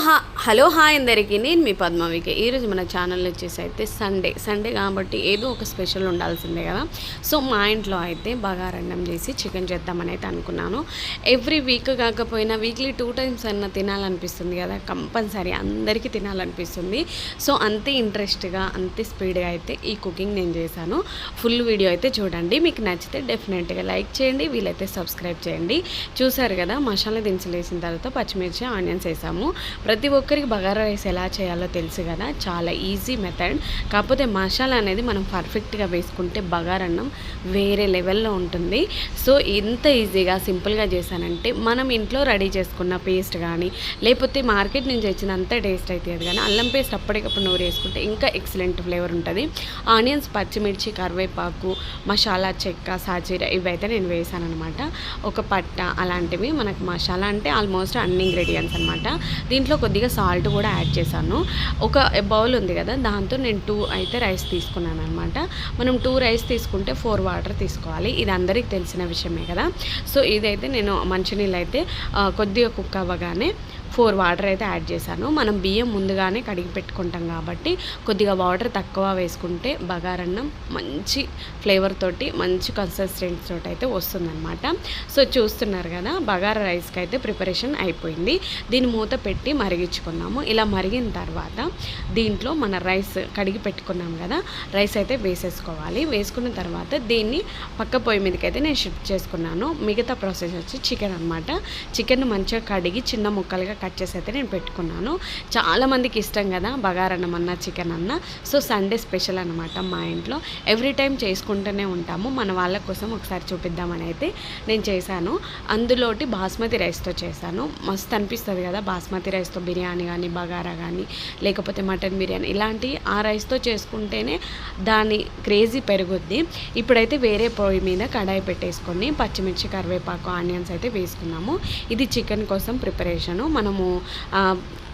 హా- hello hi అందరికీ నేను మీ పద్మవిక. ఈరోజు మన ఛానల్ వచ్చేసి అయితే సండే. సండే కాబట్టి ఏదో ఒక స్పెషల్ ఉండాల్సిందే కదా. సో మా ఇంట్లో అయితే బగారన్నం చేసి చికెన్ చేద్దామని అయితే అనుకున్నాను. ఎవ్రీ వీక్ కాకపోయినా వీక్లీ టూ టైమ్స్ అన్న తినాలనిపిస్తుంది కదా. కంపల్సరీ అందరికీ తినాలనిపిస్తుంది. సో అంతే ఇంట్రెస్ట్గా అంతే స్పీడ్గా అయితే ఈ కుకింగ్ నేను చేశాను. ఫుల్ వీడియో అయితే చూడండి. మీకు నచ్చితే డెఫినెట్గా లైక్ చేయండి. వీలైతే సబ్స్క్రైబ్ చేయండి. చూసారు కదా మసాలా దినుసులు వేసిన తర్వాత పచ్చిమిర్చి ఆనియన్స్ వేసాము. ప్రతి ఒక్కరికి బగారా రైస్ ఎలా చేయాలో తెలుసు కదా. చాలా ఈజీ మెథడ్ కాకపోతే మసాలా అనేది మనం పర్ఫెక్ట్గా వేసుకుంటే బగారన్నం వేరే లెవెల్లో ఉంటుంది. సో ఎంత ఈజీగా సింపుల్గా చేశానంటే మనం ఇంట్లో రెడీ చేసుకున్న పేస్ట్ కానీ లేకపోతే మార్కెట్ నుంచి వచ్చినంత టేస్ట్ అవుతుంది కానీ అల్లం పేస్ట్ అప్పటికప్పుడు నూరు వేసుకుంటే ఇంకా ఎక్సలెంట్ ఫ్లేవర్ ఉంటుంది. ఆనియన్స్ పచ్చిమిర్చి కరివేపాకు మసాలా చెక్క సాజీర ఇవైతే నేను వేసాను అనమాట ఒక పట్ట అలాంటివి మనకు మసాలా అంటే ఆల్మోస్ట్ అన్ని ఇంగ్రీడియంట్స్ అనమాట దీంట్లో కొద్దిగా సాల్ట్ కూడా యాడ్ చేశాను. ఒక బౌల్ ఉంది కదా దాంతో నేను టూ అయితే రైస్ తీసుకున్నాను అనమాట మనం టూ రైస్ తీసుకుంటే ఫోర్ వాటర్ తీసుకోవాలి. ఇది అందరికీ తెలిసిన విషయమే కదా. సో ఇదైతే నేను మంచినీళ్ళు అయితే కొద్దిగా కుక్ అవ్వగానే ఫోర్ వాటర్ అయితే యాడ్ చేశాను. మనం బియ్యం ముందుగానే కడిగి పెట్టుకుంటాం కాబట్టి కొద్దిగా వాటర్ తక్కువ వేసుకుంటే బగారన్నం మంచి ఫ్లేవర్ తోటి మంచి కన్సిస్టెన్సీ తోటి అయితే వస్తుందన్నమాట. సో చూస్తున్నారు కదా బగారా రైస్కి అయితే ప్రిపరేషన్ అయిపోయింది. దీని మూత పెట్టి మరిగించుకున్నాము ఇలా మరిగిన తర్వాత దీంట్లో మన రైస్ కడిగి పెట్టుకున్నాం కదా రైస్ అయితే వేసేసుకోవాలి. వేసుకున్న తర్వాత దీన్ని పక్క పొయ్యి మీదకి అయితే నేను షిఫ్ట్ చేసుకున్నాను. మిగతా ప్రాసెస్ వచ్చి చికెన్ అనమాట చికెన్ మంచిగా కడిగి చిన్న ముక్కలుగా కట్ చేసి అయితే నేను పెట్టుకున్నాను. చాలామందికి ఇష్టం కదా బగారన్నం అన్న చికెన్ అన్న. సో సండే స్పెషల్ అనమాట మా ఇంట్లో. ఎవ్రీ టైం చేసుకుంటూనే ఉంటాము. మన వాళ్ళ కోసం ఒకసారి చూపిద్దామని అయితే నేను చేశాను. అందులోటి బాస్మతి రైస్తో చేశాను. మస్తు అనిపిస్తుంది కదా బాస్మతి రైస్తో బిర్యానీ కానీ బగారా కానీ లేకపోతే మటన్ బిర్యానీ. ఇలాంటి ఆ రైస్తో చేసుకుంటేనే దాని క్రేజీ పెరుగుద్ది. ఇప్పుడైతే వేరే పొయ్యి మీద కడాయి పెట్టేసుకొని పచ్చిమిర్చి కరివేపాకు ఆనియన్స్ అయితే వేసుకున్నాము. ఇది చికెన్ కోసం ప్రిపరేషను. మనము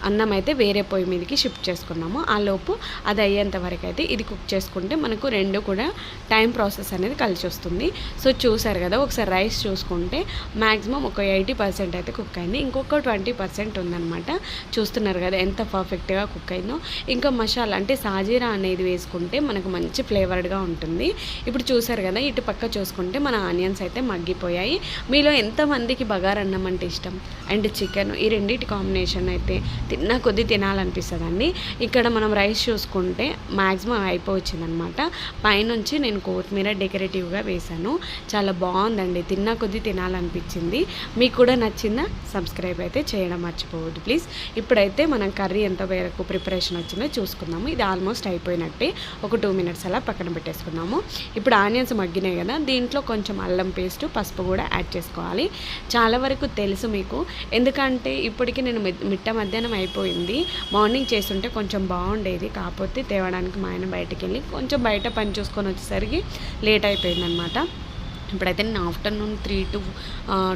అన్నం అయితే వేరే పొయ్యి మీదకి షిఫ్ట్ చేసుకున్నాము. ఆ లోపు అది అయ్యేంత వరకు అయితే ఇది కుక్ చేసుకుంటే మనకు రెండు కూడా టైం ప్రాసెస్ అనేది కలిసి వస్తుంది. సో చూసారు కదా ఒకసారి రైస్ చూసుకుంటే మ్యాక్సిమం ఒక ఎయిటీ పర్సెంట్ అయితే కుక్ అయింది. ఇంకొక ట్వంటీ పర్సెంట్ ఉందన్నమాట. చూస్తున్నారు కదా ఎంత పర్ఫెక్ట్గా కుక్ అయిందో. ఇంకా మసాలా అంటే సాజీరా అనేది వేసుకుంటే మనకు మంచి ఫ్లేవర్డ్గా ఉంటుంది. ఇప్పుడు చూసారు కదా ఇటు పక్క చూసుకుంటే మన ఆనియన్స్ అయితే మగ్గిపోయాయి. మీలో ఎంతమందికి బగారన్నం అంటే ఇష్టం? అండ్ చికెన్ ఈ రెండింటి కాంబినేషన్ అయితే తిన్న కొద్దీ తినాలనిపిస్తుందండి. ఇక్కడ మనం రైస్ చూసుకుంటే మ్యాక్సిమం అయిపోవచ్చిందనమాట. పైనుంచి నేను కొత్తిమీర డెకరేటివ్గా వేశాను. చాలా బాగుందండి. తిన్న కొద్దీ తినాలనిపించింది. మీకు కూడా నచ్చిందా? సబ్స్క్రైబ్ అయితే చేయడం మర్చిపోవద్దు ప్లీజ్. ఇప్పుడైతే మనం కర్రీ ఎంత వేరకు ప్రిపరేషన్ వచ్చిందో చూసుకుందాము. ఇది ఆల్మోస్ట్ అయిపోయినట్టే. ఒక టూ మినిట్స్ అలా పక్కన పెట్టేసుకున్నాము ఇప్పుడు ఆనియన్స్ మగ్గినాయి కదా దీంట్లో కొంచెం అల్లం పేస్ట్ పసుపు కూడా యాడ్ చేసుకోవాలి. చాలా వరకు తెలుసు మీకు. ఎందుకంటే ఇప్పటికీ నేను మిట్ట మధ్యాహ్నం అయిపోయింది. మార్నింగ్ చేస్తుంటే కొంచెం బాగుండేది. కాకపోతే తేవడానికి మా ఆయన బయటికి వెళ్ళి కొంచెం బయట పని చూసుకొని వచ్చేసరికి లేట్ అయిపోయిందనమాట. ఇప్పుడైతే నేను ఆఫ్టర్నూన్ త్రీ టు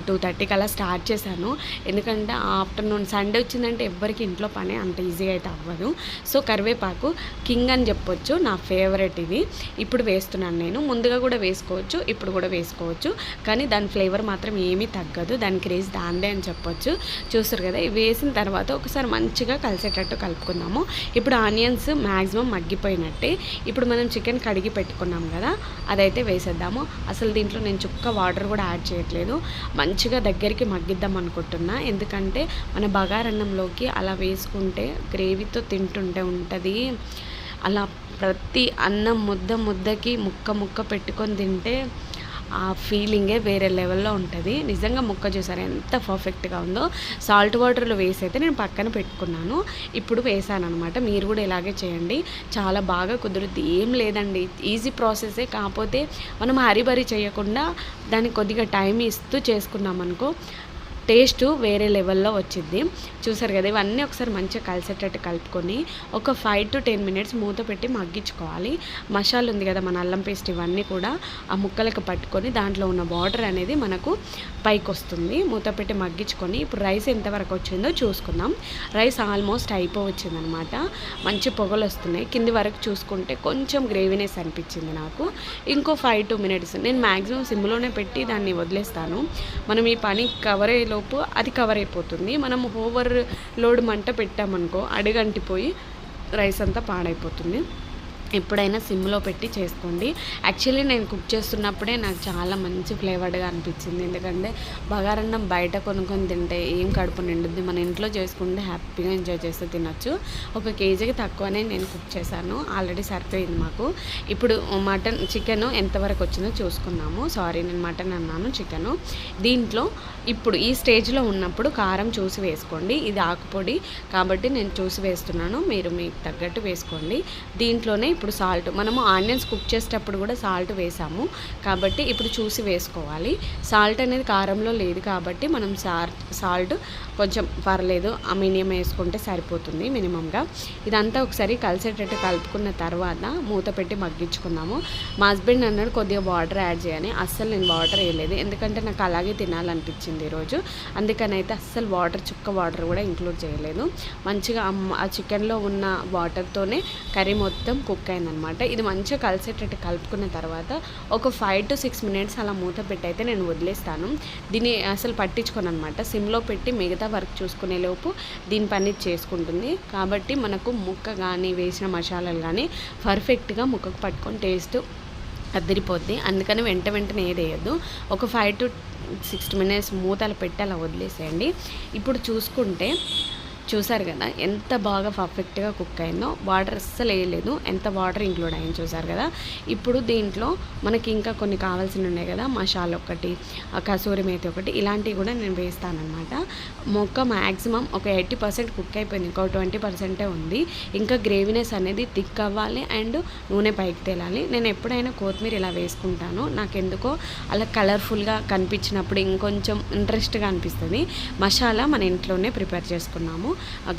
టూ థర్టీకి అలా స్టార్ట్ చేశాను. ఎందుకంటే ఆఫ్టర్నూన్ సండే వచ్చిందంటే ఎవ్వరికి ఇంట్లో పని అంత ఈజీగా అయితే అవ్వదు. సో కరివేపాకు కింగ్ అని చెప్పొచ్చు నా ఫేవరెట్ ఇది. ఇప్పుడు వేస్తున్నాను నేను. ముందుగా కూడా వేసుకోవచ్చు ఇప్పుడు కూడా వేసుకోవచ్చు. కానీ దాని ఫ్లేవర్ మాత్రం ఏమీ తగ్గదు. దాని క్రేజ్ దాందే అని చెప్పొచ్చు. చూస్తారు కదా ఇవి వేసిన తర్వాత ఒకసారి మంచిగా కలిసేటట్టు కలుపుకుందాము. ఇప్పుడు ఆనియన్స్ మ్యాక్సిమం మగ్గిపోయినట్టే. ఇప్పుడు మనం చికెన్ కడిగి పెట్టుకున్నాం కదా అదైతే వేసేద్దాము. అసలు దీంట్లో నేను చుక్క వాటర్ కూడా యాడ్ చేయట్లేదు. మంచిగా దగ్గరికి మగ్గిద్దాం అనుకుంటున్నా. ఎందుకంటే మన బగారన్నంలోకి అలా వేసుకుంటే గ్రేవీతో తింటుంటే ఉంటుంది. అలా ప్రతి అన్నం ముద్ద ముద్దకి ముక్క ముక్క పెట్టుకొని తింటే ఆ ఫీలింగే వేరే లెవెల్లో ఉంటుంది. నిజంగా ముక్క చూసారు ఎంత పర్ఫెక్ట్గా ఉందో సాల్ట్ వాటర్లో వేసి అయితే నేను పక్కన పెట్టుకున్నాను. ఇప్పుడు వేసాను అనమాట మీరు కూడా ఇలాగే చేయండి. చాలా బాగా కుదురుద్ది. ఏం లేదండి. ఈజీ ప్రాసెసే కాకపోతే మనం హరిబరి చేయకుండా దానికి కొద్దిగా టైం ఇస్తూ చేసుకున్నాం అనుకో టేస్ట్ వేరే లెవెల్లో వచ్చింది. చూసారు కదా ఇవన్నీ ఒకసారి మంచిగా కలిసేటట్టు కలుపుకొని ఒక ఫైవ్ టు టెన్ మినిట్స్ మూత పెట్టి మగ్గించుకోవాలి. మసాలా ఉంది కదా మన అల్లం పేస్ట్ ఇవన్నీ కూడా ఆ ముక్కలకు పట్టుకొని దాంట్లో ఉన్న వాటర్ అనేది మనకు పైకి వస్తుంది మూత పెట్టి మగ్గించుకొని ఇప్పుడు రైస్ ఎంతవరకు వచ్చిందో చూసుకుందాం. రైస్ ఆల్మోస్ట్ అయిపోవచ్చిందనమాట. మంచి పొగలు వస్తున్నాయి. కింది వరకు చూసుకుంటే కొంచెం గ్రేవీనెస్ అనిపించింది నాకు. ఇంకో ఫైవ్ టూ మినిట్స్ నేను మ్యాక్సిమం సిమ్లోనే పెట్టి దాన్ని వదిలేస్తాను. మనం ఈ పని కవరేలో లోపు అది కవర్ అయిపోతుంది. మనం ఓవర్ లోడ్ మంట పెట్టామనుకో అడుగంటిపోయి రైస్ అంతా పాడైపోతుంది. ఎప్పుడైనా సిమ్లో పెట్టి చేసుకోండి. యాక్చువల్లీ నేను కుక్ చేస్తున్నప్పుడే నాకు చాలా మంచి ఫ్లేవర్డ్గా అనిపించింది. ఎందుకంటే బగారన్నం బయట కొనుక్కొని తింటే ఏం కడుపు నిండుద్ది. మన ఇంట్లో చేసుకుంటే హ్యాపీగా ఎంజాయ్ చేస్తూ తినొచ్చు. ఒక కేజీకి తక్కువనే నేను కుక్ చేశాను. ఆల్రెడీ సరిపోయింది మాకు. ఇప్పుడు మటన్ చికెన్ ఎంతవరకు వచ్చిందో చూసుకున్నాము సారీ నేను మటన్ అన్నాను చికెను. దీంట్లో ఇప్పుడు ఈ స్టేజ్లో ఉన్నప్పుడు కారం చూసి వేసుకోండి. ఇది ఆకుపొడి కాబట్టి నేను చూసి వేస్తున్నాను. మీరు మీకు తగ్గట్టు వేసుకోండి. దీంట్లోనే ఇప్పుడు సాల్ట్. మనము ఆనియన్స్ కుక్ చేసేటప్పుడు కూడా సాల్ట్ వేసాము. కాబట్టి ఇప్పుడు చూసి వేసుకోవాలి. సాల్ట్ అనేది కారంలో లేదు కాబట్టి మనం సాల్ట్ కొంచెం పర్లేదు. ఆ మినిమం వేసుకుంటే సరిపోతుంది మినిమంగా. ఇదంతా ఒకసారి కలిసేటట్టు కలుపుకున్న తర్వాత మూత పెట్టి మగ్గించుకున్నాము మా హస్బెండ్ అన్నాడు కొద్దిగా వాటర్ యాడ్ చేయని అస్సలు నేను వాటర్ వేయలేదు. ఎందుకంటే నాకు అలాగే తినాలనిపించింది ఈరోజు. అందుకని అయితే అస్సలు వాటర్ చుక్క వాటర్ కూడా ఇంక్లూడ్ చేయలేదు. మంచిగా ఆ చికెన్లో ఉన్న వాటర్తోనే కర్రీ మొత్తం కుక్ కుక్ అయిందనమాట. ఇది మంచిగా కలిసేటట్టు కలుపుకున్న తర్వాత ఒక ఫైవ్ టు సిక్స్ మినిట్స్ అలా మూత పెట్టయితే నేను వదిలేస్తాను. దీన్ని అసలు పట్టించుకోను అనమాట సిమ్లో పెట్టి మిగతా వర్క్ చూసుకునే లోపు దీని పని చేసుకుంటుంది. కాబట్టి మనకు ముక్క కానీ వేసిన మసాలాలు కానీ పర్ఫెక్ట్గా ముక్కకు పట్టుకొని టేస్ట్ అద్దరిపోద్ది. అందుకని వెంట వెంటనే ఏదేయద్దు ఒక ఫైవ్ టు సిక్స్ మినిట్స్ మూతలు పెట్టి అలా వదిలేసేయండి. ఇప్పుడు చూసుకుంటే చూసారు కదా ఎంత బాగా పర్ఫెక్ట్గా కుక్ అయిందో వాటర్ అస్సలు వేయలేదు ఎంత వాటర్ ఇంక్లూడ్ అయింది చూసారు కదా. ఇప్పుడు దీంట్లో మనకి ఇంకా కొన్ని కావాల్సిన ఉన్నాయి కదా మసాలా ఒకటి కసూరి మేతి ఒకటి ఇలాంటివి కూడా నేను వేస్తానమాట మొక్క మ్యాక్సిమం ఒక ఎయిటీ పర్సెంట్ కుక్ అయిపోయింది ఇంకో ట్వంటీ పర్సెంటే ఉంది. ఇంకా గ్రేవీనెస్ అనేది థిక్ అవ్వాలి అండ్ నూనె పైకి తేలాలి. నేను ఎప్పుడైనా కొత్తిమీర ఇలా వేసుకుంటాను నాకు ఎందుకో అలా కలర్ఫుల్గా కనిపించినప్పుడు ఇంకొంచెం ఇంట్రెస్ట్గా అనిపిస్తుంది. మసాలా మన ఇంట్లోనే ప్రిపేర్ చేసుకున్నాము.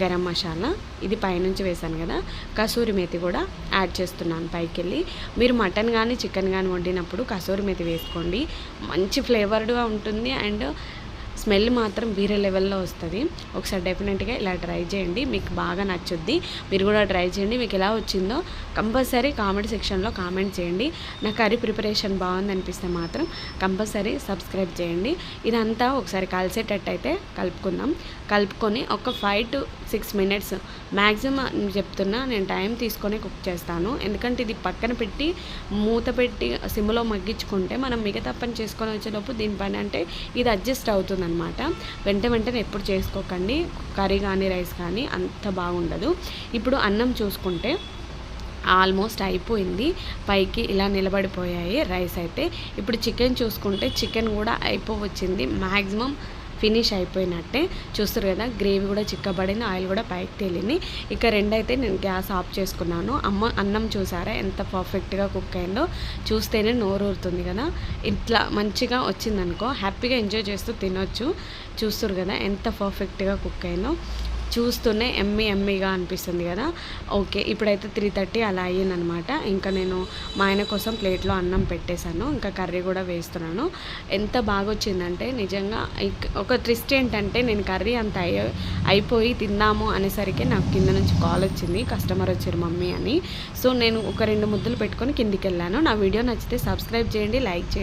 గరం మసాలా ఇది పైనుంచి వేసాను కదా కసూరి మేతి కూడా యాడ్ చేస్తున్నాను పైకి వెళ్ళి మీరు మటన్ కానీ చికెన్ కానీ వండినప్పుడు కసూరి మేతి వేసుకోండి. మంచి ఫ్లేవర్డ్గా ఉంటుంది అండ్ స్మెల్ మాత్రం వేరే లెవెల్లో వస్తుంది. ఒకసారి డెఫినెట్గా ఇలా ట్రై చేయండి. మీకు బాగా నచ్చుద్ది. మీరు కూడా ట్రై చేయండి. మీకు ఎలా వచ్చిందో కంపల్సరీ కామెంట్ సెక్షన్లో కామెంట్ చేయండి. నా కర్రీ ప్రిపరేషన్ బాగుంది అనిపిస్తే మాత్రం కంపల్సరీ సబ్స్క్రైబ్ చేయండి. ఇదంతా ఒకసారి కలిసేటట్టు అయితే కలుపుకుందాం. కలుపుకొని ఒక five to six minutes maximum చెప్తున్నా నేను టైం తీసుకొని కుక్ చేస్తాను. ఎందుకంటే ఇది పక్కన పెట్టి మూత పెట్టి సిమ్లో మగ్గించుకుంటే మనం మిగతా పని చేసుకొని వచ్చేటప్పుడు దీని పని అంటే ఇది అడ్జస్ట్ అవుతుంది అనమాట వెంట వెంటనే ఎప్పుడు చేసుకోకండి. కర్రీ కానీ రైస్ కానీ అంత బాగుండదు. ఇప్పుడు అన్నం చూసుకుంటే ఆల్మోస్ట్ అయిపోయింది. పైకి ఇలా నిలబడిపోయాయి రైస్ అయితే. ఇప్పుడు చికెన్ చూసుకుంటే చికెన్ కూడా అయిపోవచ్చింది. మ్యాక్సిమం ఫినిష్ అయిపోయినట్టే. చూస్తారు కదా గ్రేవీ కూడా చిక్కబడింది ఆయిల్ కూడా పైకి తేలింది. ఇక రెండైతే నేను గ్యాస్ ఆఫ్ చేసుకున్నాను. అమ్మ అన్నం చూసారా ఎంత పర్ఫెక్ట్గా కుక్ అయిందో. చూస్తేనే నోరు ఊరుతుంది కదా. ఇట్లా మంచిగా వచ్చిందనుకో హ్యాపీగా ఎంజాయ్ చేస్తూ తినొచ్చు. చూస్తారు కదా ఎంత పర్ఫెక్ట్గా కుక్ అయిందో. చూస్తూనే ఎమ్మి ఎమ్మిగా అనిపిస్తుంది కదా. ఓకే ఇప్పుడైతే త్రీ థర్టీ అలా అయ్యిందనమాట. ఇంకా నేను మా ఆయన కోసం ప్లేట్లో అన్నం పెట్టేశాను. ఇంకా కర్రీ కూడా వేస్తున్నాను. ఎంత బాగా వచ్చిందంటే నిజంగా ఒక ట్రిస్ట్ ఏంటంటే నేను కర్రీ అంత అయిపోయి తిందాము అనేసరికి నాకు కింద నుంచి కాల్ వచ్చింది. కస్టమర్ వచ్చారు మమ్మీ అని. సో నేను ఒక రెండు ముద్దలు పెట్టుకొని కిందికి వెళ్ళాను నా వీడియో నచ్చితే సబ్స్క్రైబ్ చేయండి లైక్ చేయండి.